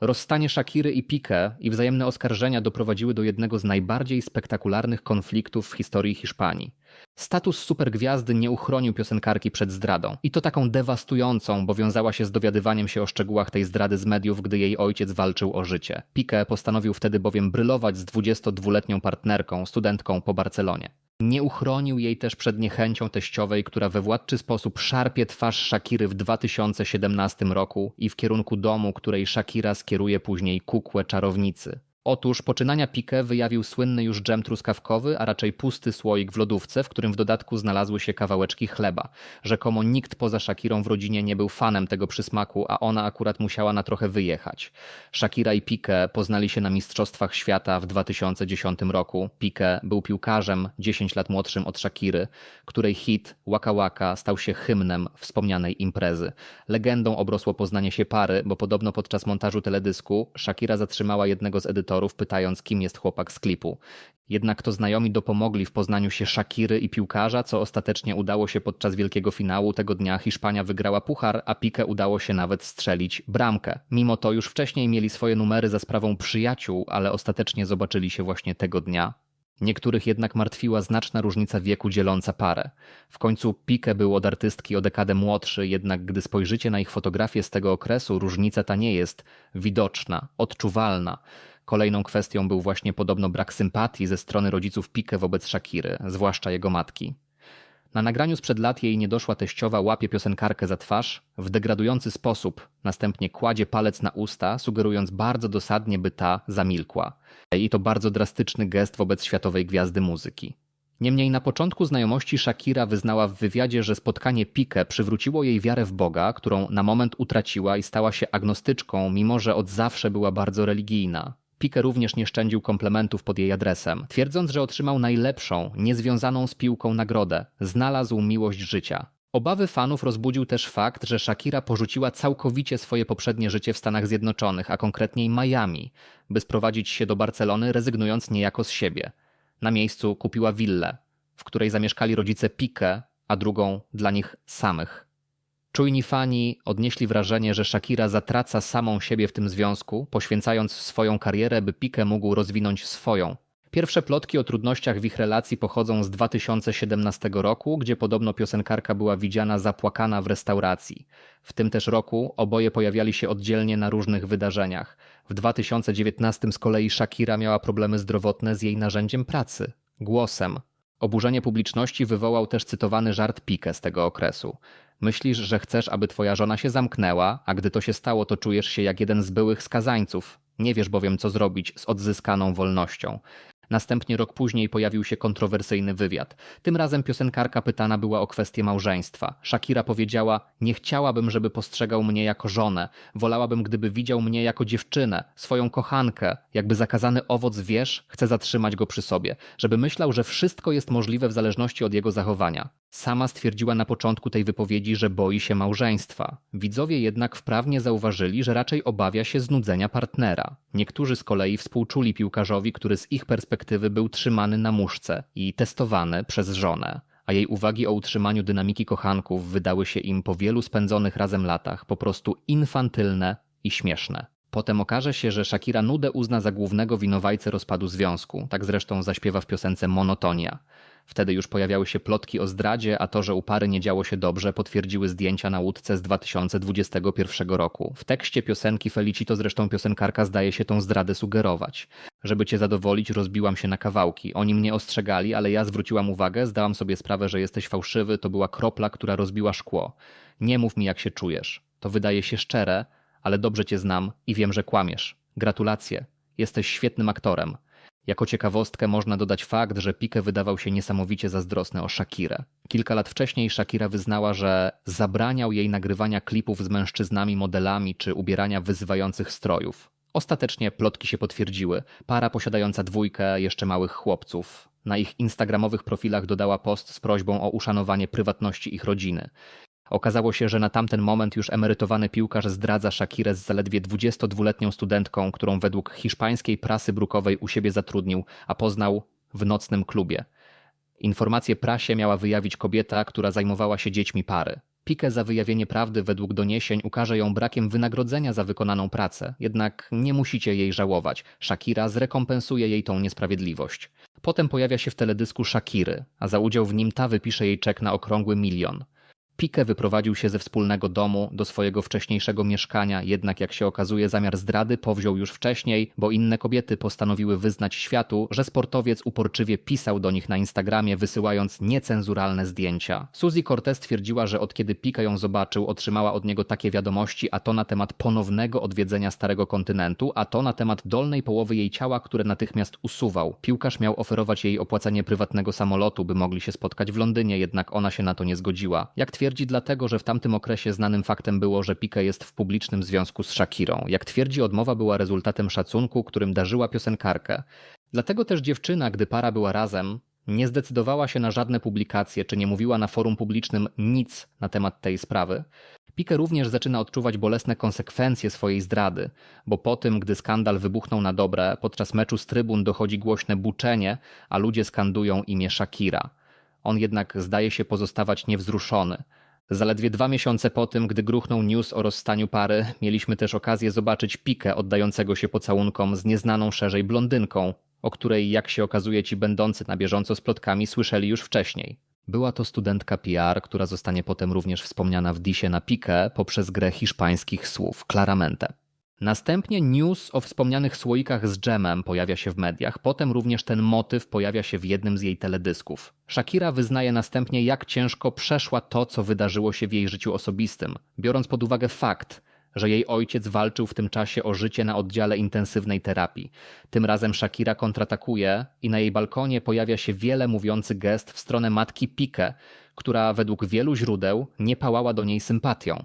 Rozstanie Shakiry i Piqué i wzajemne oskarżenia doprowadziły do jednego z najbardziej spektakularnych konfliktów w historii Hiszpanii. Status supergwiazdy nie uchronił piosenkarki przed zdradą. I to taką dewastującą, bo wiązała się z dowiadywaniem się o szczegółach tej zdrady z mediów, gdy jej ojciec walczył o życie. Piqué postanowił wtedy bowiem brylować z 22-letnią partnerką, studentką po Barcelonie. Nie uchronił jej też przed niechęcią teściowej, która we władczy sposób szarpie twarz Shakiry w 2017 roku i w kierunku domu, której Shakira skieruje później kukłę czarownicy. Otóż poczynania Pique wyjawił słynny już dżem truskawkowy, a raczej pusty słoik w lodówce, w którym w dodatku znalazły się kawałeczki chleba. Rzekomo nikt poza Shakirą w rodzinie nie był fanem tego przysmaku, a ona akurat musiała na trochę wyjechać. Shakira i Pique poznali się na Mistrzostwach Świata w 2010 roku. Pique był piłkarzem 10 lat młodszym od Shakiry, której hit Waka Waka stał się hymnem wspomnianej imprezy. Legendą obrosło poznanie się pary, bo podobno podczas montażu teledysku Shakira zatrzymała jednego z edytorów pytając, kim jest chłopak z klipu. Jednak to znajomi dopomogli w poznaniu się Shakiry i piłkarza, co ostatecznie udało się podczas wielkiego finału. Tego dnia Hiszpania wygrała puchar, a Pique udało się nawet strzelić bramkę. Mimo to już wcześniej mieli swoje numery za sprawą przyjaciół, ale ostatecznie zobaczyli się właśnie tego dnia. Niektórych jednak martwiła znaczna różnica wieku dzieląca parę. W końcu Pique był od artystki o dekadę młodszy, jednak gdy spojrzycie na ich fotografie z tego okresu, różnica ta nie jest widoczna, odczuwalna. Kolejną kwestią był właśnie podobno brak sympatii ze strony rodziców Pique wobec Shakiry, zwłaszcza jego matki. Na nagraniu sprzed lat jej niedoszła teściowa łapie piosenkarkę za twarz w degradujący sposób, następnie kładzie palec na usta, sugerując bardzo dosadnie, by ta zamilkła. I to bardzo drastyczny gest wobec światowej gwiazdy muzyki. Niemniej na początku znajomości Shakira wyznała w wywiadzie, że spotkanie Pique przywróciło jej wiarę w Boga, którą na moment utraciła i stała się agnostyczką, mimo że od zawsze była bardzo religijna. Pique również nie szczędził komplementów pod jej adresem, twierdząc, że otrzymał najlepszą, niezwiązaną z piłką nagrodę znalazł miłość życia. Obawy fanów rozbudził też fakt, że Shakira porzuciła całkowicie swoje poprzednie życie w Stanach Zjednoczonych, a konkretniej Miami, by sprowadzić się do Barcelony, rezygnując niejako z siebie. Na miejscu kupiła willę, w której zamieszkali rodzice Pique, a drugą dla nich samych. Czujni fani odnieśli wrażenie, że Shakira zatraca samą siebie w tym związku, poświęcając swoją karierę, by Pique mógł rozwinąć swoją. Pierwsze plotki o trudnościach w ich relacji pochodzą z 2017 roku, gdzie podobno piosenkarka była widziana zapłakana w restauracji. W tym też roku oboje pojawiali się oddzielnie na różnych wydarzeniach. W 2019 z kolei Shakira miała problemy zdrowotne z jej narzędziem pracy głosem. Oburzenie publiczności wywołał też cytowany żart Pique z tego okresu. Myślisz, że chcesz, aby twoja żona się zamknęła, a gdy to się stało, to czujesz się jak jeden z byłych skazańców. Nie wiesz bowiem, co zrobić z odzyskaną wolnością. Następnie rok później pojawił się kontrowersyjny wywiad. Tym razem piosenkarka pytana była o kwestię małżeństwa. Shakira powiedziała: Nie chciałabym, żeby postrzegał mnie jako żonę. Wolałabym, gdyby widział mnie jako dziewczynę, swoją kochankę. Jakby zakazany owoc wiesz, chcę zatrzymać go przy sobie, żeby myślał, że wszystko jest możliwe w zależności od jego zachowania. Sama stwierdziła na początku tej wypowiedzi, że boi się małżeństwa. Widzowie jednak wprawnie zauważyli, że raczej obawia się znudzenia partnera. Niektórzy z kolei współczuli piłkarzowi, który z ich perspektywy był trzymany na muszce i testowany przez żonę, a jej uwagi o utrzymaniu dynamiki kochanków wydały się im po wielu spędzonych razem latach po prostu infantylne i śmieszne. Potem okaże się, że Shakira nudę uzna za głównego winowajcę rozpadu związku, tak zresztą zaśpiewa w piosence Monotonia. Wtedy już pojawiały się plotki o zdradzie, a to, że u pary nie działo się dobrze, potwierdziły zdjęcia na łódce z 2021 roku. W tekście piosenki Felicito zresztą piosenkarka zdaje się tą zdradę sugerować. Żeby cię zadowolić, rozbiłam się na kawałki. Oni mnie ostrzegali, ale ja zwróciłam uwagę, zdałam sobie sprawę, że jesteś fałszywy, to była kropla, która rozbiła szkło. Nie mów mi, jak się czujesz. To wydaje się szczere, ale dobrze cię znam i wiem, że kłamiesz. Gratulacje. Jesteś świetnym aktorem. Jako ciekawostkę można dodać fakt, że Pique wydawał się niesamowicie zazdrosny o Shakirę. Kilka lat wcześniej Shakira wyznała, że zabraniał jej nagrywania klipów z mężczyznami, modelami czy ubierania wyzywających strojów. Ostatecznie plotki się potwierdziły. Para posiadająca dwójkę jeszcze małych chłopców. Na ich instagramowych profilach dodała post z prośbą o uszanowanie prywatności ich rodziny. Okazało się, że na tamten moment już emerytowany piłkarz zdradza Shakirę z zaledwie 22-letnią studentką, którą według hiszpańskiej prasy brukowej u siebie zatrudnił, a poznał w nocnym klubie. Informację prasie miała wyjawić kobieta, która zajmowała się dziećmi pary. Pique za wyjawienie prawdy według doniesień ukarze ją brakiem wynagrodzenia za wykonaną pracę, jednak nie musicie jej żałować. Shakira zrekompensuje jej tą niesprawiedliwość. Potem pojawia się w teledysku Shakiry, a za udział w nim ta wypisze jej czek na okrągły milion. Pique wyprowadził się ze wspólnego domu do swojego wcześniejszego mieszkania, jednak jak się okazuje zamiar zdrady powziął już wcześniej, bo inne kobiety postanowiły wyznać światu, że sportowiec uporczywie pisał do nich na Instagramie wysyłając niecenzuralne zdjęcia. Suzy Cortez twierdziła, że od kiedy Pique ją zobaczył otrzymała od niego takie wiadomości, a to na temat ponownego odwiedzenia starego kontynentu, a to na temat dolnej połowy jej ciała, które natychmiast usuwał. Piłkarz miał oferować jej opłacenie prywatnego samolotu, by mogli się spotkać w Londynie, jednak ona się na to nie zgodziła. Jak twierdzi twierdzi dlatego, że w tamtym okresie znanym faktem było, że Pique jest w publicznym związku z Shakirą. Jak twierdzi, odmowa była rezultatem szacunku, którym darzyła piosenkarkę. Dlatego też dziewczyna, gdy para była razem, nie zdecydowała się na żadne publikacje, czy nie mówiła na forum publicznym nic na temat tej sprawy. Pique również zaczyna odczuwać bolesne konsekwencje swojej zdrady, bo po tym, gdy skandal wybuchnął na dobre, podczas meczu z trybun dochodzi głośne buczenie, a ludzie skandują imię Shakira. On jednak zdaje się pozostawać niewzruszony. Zaledwie dwa miesiące po tym, gdy gruchnął news o rozstaniu pary, mieliśmy też okazję zobaczyć Pikę oddającego się pocałunkom z nieznaną szerzej blondynką, o której, jak się okazuje, ci będący na bieżąco z plotkami słyszeli już wcześniej. Była to studentka PR, która zostanie potem również wspomniana w disie na Pikę poprzez grę hiszpańskich słów Claramente. Następnie news o wspomnianych słoikach z dżemem pojawia się w mediach, potem również ten motyw pojawia się w jednym z jej teledysków. Shakira wyznaje następnie, jak ciężko przeszła to, co wydarzyło się w jej życiu osobistym, biorąc pod uwagę fakt, że jej ojciec walczył w tym czasie o życie na oddziale intensywnej terapii. Tym razem Shakira kontratakuje i na jej balkonie pojawia się wiele mówiący gest w stronę matki Pique, która według wielu źródeł nie pałała do niej sympatią.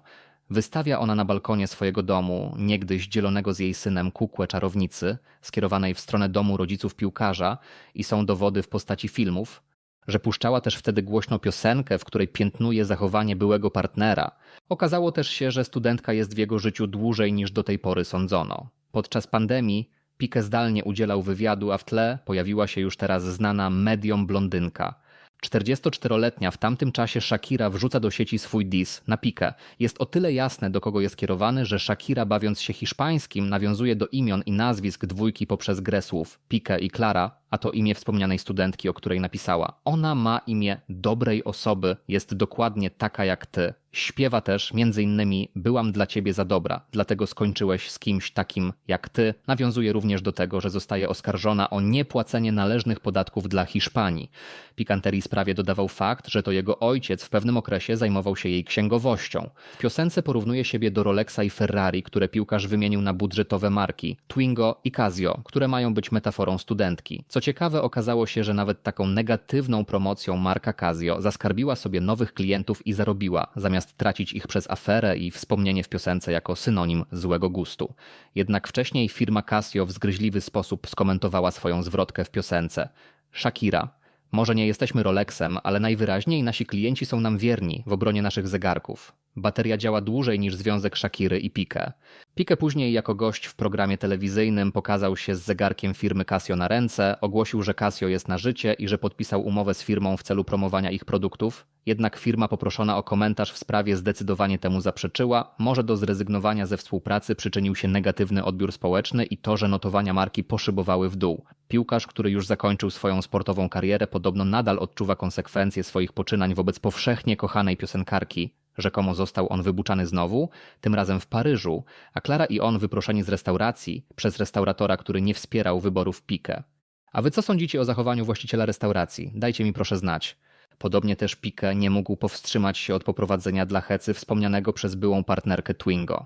Wystawia ona na balkonie swojego domu, niegdyś dzielonego z jej synem kukłę czarownicy, skierowanej w stronę domu rodziców piłkarza i są dowody w postaci filmów, że puszczała też wtedy głośno piosenkę, w której piętnuje zachowanie byłego partnera. Okazało też się, że studentka jest w jego życiu dłużej niż do tej pory sądzono. Podczas pandemii Pique zdalnie udzielał wywiadu, a w tle pojawiła się już teraz znana mediom blondynka – 44-letnia w tamtym czasie Shakira wrzuca do sieci swój dis na pikę. Jest o tyle jasne, do kogo jest kierowany, że Shakira bawiąc się hiszpańskim nawiązuje do imion i nazwisk dwójki poprzez grę słów Pique i Clara, a to imię wspomnianej studentki, o której napisała. Ona ma imię dobrej osoby, jest dokładnie taka jak ty. Śpiewa też między innymi Byłam dla ciebie za dobra, dlatego skończyłeś z kimś takim jak ty. Nawiązuje również do tego, że zostaje oskarżona o niepłacenie należnych podatków dla Hiszpanii. Pikanterii sprawie dodawał fakt, że to jego ojciec w pewnym okresie zajmował się jej księgowością. W piosence porównuje siebie do Rolexa i Ferrari, które piłkarz wymienił na budżetowe marki Twingo i Casio, które mają być metaforą studentki. Co ciekawe, okazało się, że nawet taką negatywną promocją marka Casio zaskarbiła sobie nowych klientów i zarobiła, zamiast tracić ich przez aferę i wspomnienie w piosence jako synonim złego gustu. Jednak wcześniej firma Casio w zgryźliwy sposób skomentowała swoją zwrotkę w piosence. Shakira. Może nie jesteśmy Rolexem, ale najwyraźniej nasi klienci są nam wierni w obronie naszych zegarków. Bateria działa dłużej niż związek Shakiry i Pique. Pique później jako gość w programie telewizyjnym pokazał się z zegarkiem firmy Casio na ręce, ogłosił, że Casio jest na życie i że podpisał umowę z firmą w celu promowania ich produktów. Jednak firma poproszona o komentarz w sprawie zdecydowanie temu zaprzeczyła. Może do zrezygnowania ze współpracy przyczynił się negatywny odbiór społeczny i to, że notowania marki poszybowały w dół. Piłkarz, który już zakończył swoją sportową karierę, podobno nadal odczuwa konsekwencje swoich poczynań wobec powszechnie kochanej piosenkarki, Rzekomo został on wybuczany znowu, tym razem w Paryżu, a Klara i on wyproszeni z restauracji przez restauratora, który nie wspierał wyborów Pique. A wy co sądzicie o zachowaniu właściciela restauracji? Dajcie mi proszę znać. Podobnie też Pique nie mógł powstrzymać się od poprowadzenia dla Hecy wspomnianego przez byłą partnerkę Twingo.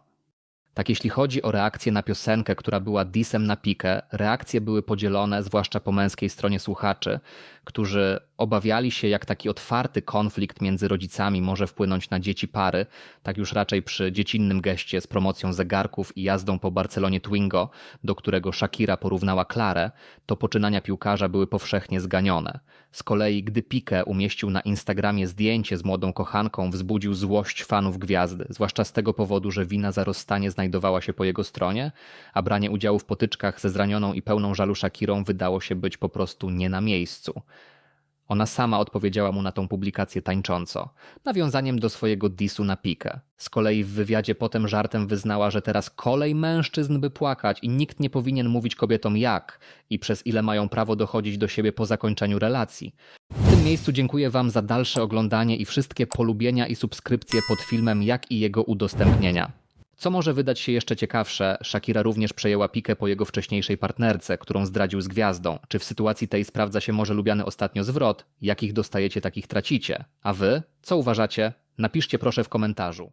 Tak jeśli chodzi o reakcję na piosenkę, która była disem na pikę, reakcje były podzielone, zwłaszcza po męskiej stronie słuchaczy, którzy obawiali się, jak taki otwarty konflikt między rodzicami może wpłynąć na dzieci pary, tak już raczej przy dziecinnym geście z promocją zegarków i jazdą po Barcelonie Twingo, do którego Shakira porównała Klarę, to poczynania piłkarza były powszechnie zganione. Z kolei, gdy Pique umieścił na Instagramie zdjęcie z młodą kochanką, wzbudził złość fanów gwiazdy, zwłaszcza z tego powodu, że wina za rozstanie znajdowała się po jego stronie, a branie udziału w potyczkach ze zranioną i pełną żalu Shakirą wydało się być po prostu nie na miejscu. Ona sama odpowiedziała mu na tą publikację tańcząco, nawiązaniem do swojego disu na pikę. Z kolei w wywiadzie potem żartem wyznała, że teraz kolej mężczyzn by płakać i nikt nie powinien mówić kobietom jak i przez ile mają prawo dochodzić do siebie po zakończeniu relacji. W tym miejscu dziękuję Wam za dalsze oglądanie i wszystkie polubienia i subskrypcje pod filmem, jak i jego udostępnienia. Co może wydać się jeszcze ciekawsze, Shakira również przejęła pikę po jego wcześniejszej partnerce, którą zdradził z gwiazdą. Czy w sytuacji tej sprawdza się może lubiany ostatnio zwrot? Jakich dostajecie, takich tracicie? A wy? Co uważacie? Napiszcie proszę w komentarzu.